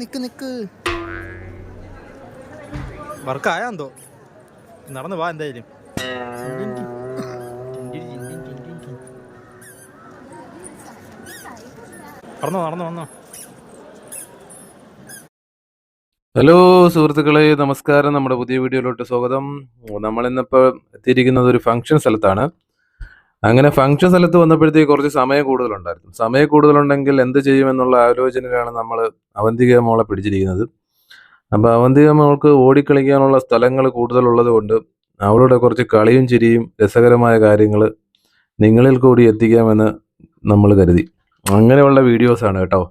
നിക്ക് നിക്ക്. നിക്ക് വർക്കായാന്തോ നടന്നു വാ എന്തായാലും. നടന്നോ നടന്നോ വന്നോ ഹലോ സുഹൃത്തുക്കളെ നമസ്കാരം. നമ്മുടെ പുതിയ വീഡിയോയിലോട്ട് സ്വാഗതം. നമ്മൾ ഇന്നിപ്പോൾ എത്തിയിരിക്കുന്നത് ഒരു ഫംഗ്ഷൻ സ്ഥലത്താണ്. അങ്ങനെ ഫംഗ്ഷൻ സ്ഥലത്ത് വന്നപ്പോഴത്തേക്ക് കുറച്ച് സമയം കൂടുതലുണ്ടായിരുന്നു. സമയം കൂടുതലുണ്ടെങ്കിൽ എന്ത് ചെയ്യുമെന്നുള്ള ആലോചനയിലാണ് നമ്മൾ അവന്തിക മോളെ പിടിച്ചിരിക്കുന്നത്. അപ്പോൾ അവന്തിക മോൾക്ക് ഓടിക്കളിക്കാനുള്ള സ്ഥലങ്ങൾ കൂടുതലുള്ളത് കൊണ്ട് അവളുടെ കുറച്ച് കളിയും ചിരിയും രസകരമായ കാര്യങ്ങൾ നിങ്ങളിൽ കൂടി എത്തിക്കാമെന്ന് നമ്മൾ കരുതി. അങ്ങനെയുള്ള വീഡിയോസാണ് കേട്ടോ.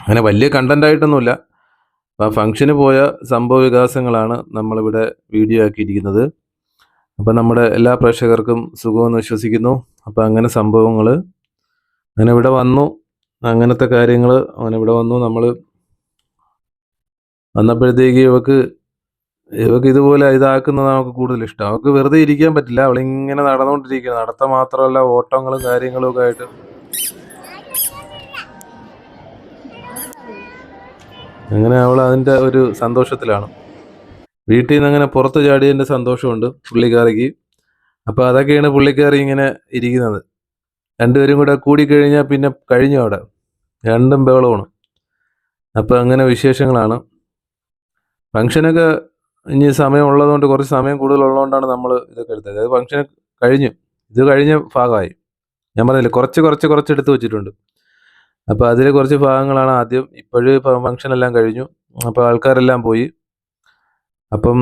അങ്ങനെ വലിയ കണ്ടന്റ് ആയിട്ടൊന്നുമില്ല. അപ്പം ഫംഗ്ഷന് പോയ സംഭവ വികാസങ്ങളാണ് നമ്മളിവിടെ വീഡിയോ ആക്കിയിരിക്കുന്നത്. അപ്പം നമ്മുടെ എല്ലാ പ്രേക്ഷകർക്കും സുഖമെന്ന് വിശ്വസിക്കുന്നു. അപ്പം അങ്ങനെ സംഭവങ്ങൾ അങ്ങനെ ഇവിടെ വന്നു. അങ്ങനത്തെ കാര്യങ്ങൾ അങ്ങനെ ഇവിടെ വന്നു. നമ്മൾ വന്നപ്പോഴത്തേക്ക് ഇവക്ക് ഇവക്ക് ഇതുപോലെ ഇതാക്കുന്നതാണ് നമുക്ക് കൂടുതൽ ഇഷ്ടം. അവൾക്ക് വെറുതെ ഇരിക്കാൻ പറ്റില്ല. അവളിങ്ങനെ നടന്നുകൊണ്ടിരിക്കുക നടത്ത മാത്രമല്ല ഓട്ടങ്ങളും കാര്യങ്ങളും ഒക്കെ ആയിട്ട്. അങ്ങനെ അവൾ അതിന്റെ ഒരു സന്തോഷത്തിലാണ്. വീട്ടിൽ നിന്ന് അങ്ങനെ പുറത്ത് ചാടിയതിന്റെ സന്തോഷമുണ്ട് പുള്ളിക്കാരിക്ക്. അപ്പോൾ അതൊക്കെയാണ് പുള്ളിക്കാരി ഇങ്ങനെ ഇരിക്കുന്നത്. രണ്ടുപേരും കൂടെ കൂടിക്കഴിഞ്ഞാൽ പിന്നെ കഴിഞ്ഞു അവിടെ. രണ്ടും ബഹളമാണ്. അപ്പോൾ അങ്ങനെ വിശേഷങ്ങളാണ്. ഫംഗ്ഷനൊക്കെ ഇനി സമയമുള്ളതുകൊണ്ട് കുറച്ച് സമയം കൂടുതലുള്ളതുകൊണ്ടാണ് നമ്മൾ ഇതൊക്കെ എടുത്തത്. അതായത് ഫംഗ്ഷൻ കഴിഞ്ഞു. ഇത് കഴിഞ്ഞ ഭാഗമായി. ഞാൻ പറഞ്ഞില്ലേ കുറച്ച് കുറച്ച് കുറച്ച് എടുത്ത് വെച്ചിട്ടുണ്ട്. അപ്പോൾ അതിൽ കുറച്ച് ഭാഗങ്ങളാണ് ആദ്യം ഇപ്പോഴും ഫംഗ്ഷനെല്ലാം കഴിഞ്ഞു. അപ്പോൾ ആൾക്കാരെല്ലാം പോയി. അപ്പം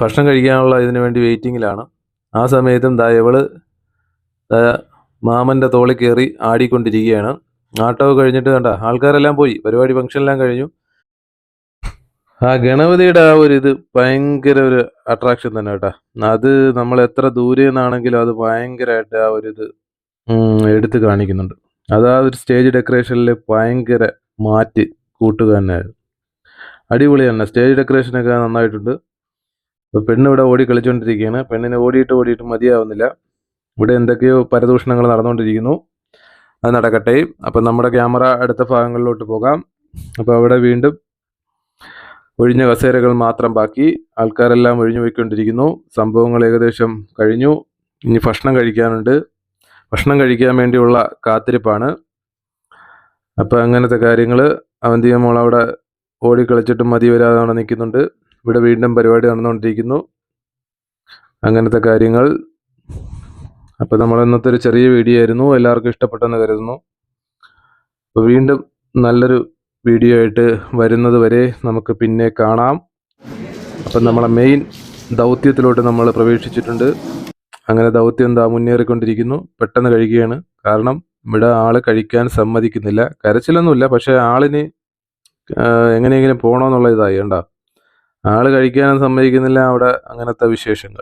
ഭക്ഷണം കഴിക്കാനുള്ള ഇതിനു വേണ്ടി വെയിറ്റിങ്ങിലാണ്. ആ സമയത്തും ദാ ഇവൾ മാമന്റെ തോളിൽ കയറി ആടിക്കൊണ്ടിരിക്കുകയാണ്. ആട്ടോ കഴിഞ്ഞിട്ട് കണ്ട ആൾക്കാരെല്ലാം പോയി. പരിപാടി ഫംഗ്ഷൻ എല്ലാം കഴിഞ്ഞു. ആ ഗണപതിയുടെ ആ ഒരു ഇത് ഭയങ്കര ഒരു അട്രാക്ഷൻ തന്നെ കേട്ടാ. അത് നമ്മൾ എത്ര ദൂരെ നിന്നാണെങ്കിലും അത് ഭയങ്കരമായിട്ട് ആ ഒരു ഇത് എടുത്ത് കാണിക്കുന്നുണ്ട്. അത് ഒരു സ്റ്റേജ് ഡെക്കറേഷനിൽ ഭയങ്കര മാറ്റ് കൂട്ടുക തന്നെയായിരുന്നു അടിപൊളി തന്നെ. സ്റ്റേജ് ഡെക്കറേഷൻ ഡെക്കറേഷനൊക്കെ നന്നായിട്ടുണ്ട്. ഇപ്പൊ പെണ്ണ് ഇവിടെ ഓടി കളിച്ചുകൊണ്ടിരിക്കുകയാണ് പെണ്ണിനെ ഓടിയിട്ട് ഓടിയിട്ട് മതിയാവുന്നില്ല. ഇവിടെ എന്തൊക്കെയോ പരദൂഷണങ്ങൾ നടന്നുകൊണ്ടിരിക്കുന്നു. അത് നടക്കട്ടെ. അപ്പം നമ്മുടെ ക്യാമറ അടുത്ത ഭാഗങ്ങളിലോട്ട് പോകാം. അപ്പോൾ അവിടെ വീണ്ടും ഒഴിഞ്ഞ കസേരകൾ മാത്രം ബാക്കി. ആൾക്കാരെല്ലാം ഒഴിഞ്ഞു പോയിക്കൊണ്ടിരിക്കുന്നു. സംഭവങ്ങൾ ഏകദേശം കഴിഞ്ഞു. ഇനി ഭക്ഷണം കഴിക്കാനുണ്ട്. ഭക്ഷണം കഴിക്കാൻ വേണ്ടിയുള്ള കാത്തിരിപ്പാണ്. അപ്പോൾ അങ്ങനത്തെ കാര്യങ്ങൾ അവന്തിയ മോൾ അവിടെ ഓടിക്കളിച്ചിട്ടും മതി വരാതെ നിൽക്കുന്നുണ്ട്. ഇവിടെ വീണ്ടും പരിപാടി നടന്നുകൊണ്ടിരിക്കുന്നു. അങ്ങനത്തെ കാര്യങ്ങൾ. അപ്പം നമ്മൾ ഇന്നത്തെ ഒരു ചെറിയ വീഡിയോ ആയിരുന്നു. എല്ലാവർക്കും ഇഷ്ടപ്പെട്ടെന്ന് കരുതുന്നു. അപ്പോൾ വീണ്ടും നല്ലൊരു വീഡിയോ ആയിട്ട് വരുന്നത് വരെ നമുക്ക് പിന്നെ കാണാം. അപ്പം നമ്മളെ മെയിൻ ദൗത്യത്തിലോട്ട് നമ്മൾ പ്രവേശിച്ചിട്ടുണ്ട്. അങ്ങനെ ദൗത്യം എന്താ മുന്നേറിക്കൊണ്ടിരിക്കുന്നു. പെട്ടെന്ന് കഴിക്കുകയാണ് കാരണം ഇവിടെ ആൾ കഴിക്കാൻ സമ്മതിക്കുന്നില്ല. കരച്ചിലൊന്നുമില്ല. പക്ഷേ ആളിന് എങ്ങനെയെങ്കിലും പോകണമെന്നുള്ള ഇതായി കണ്ട? ആൾ കഴിക്കാനും സമ്മതിക്കുന്നില്ല അവിടെ അങ്ങനത്തെ വിശേഷങ്ങൾ.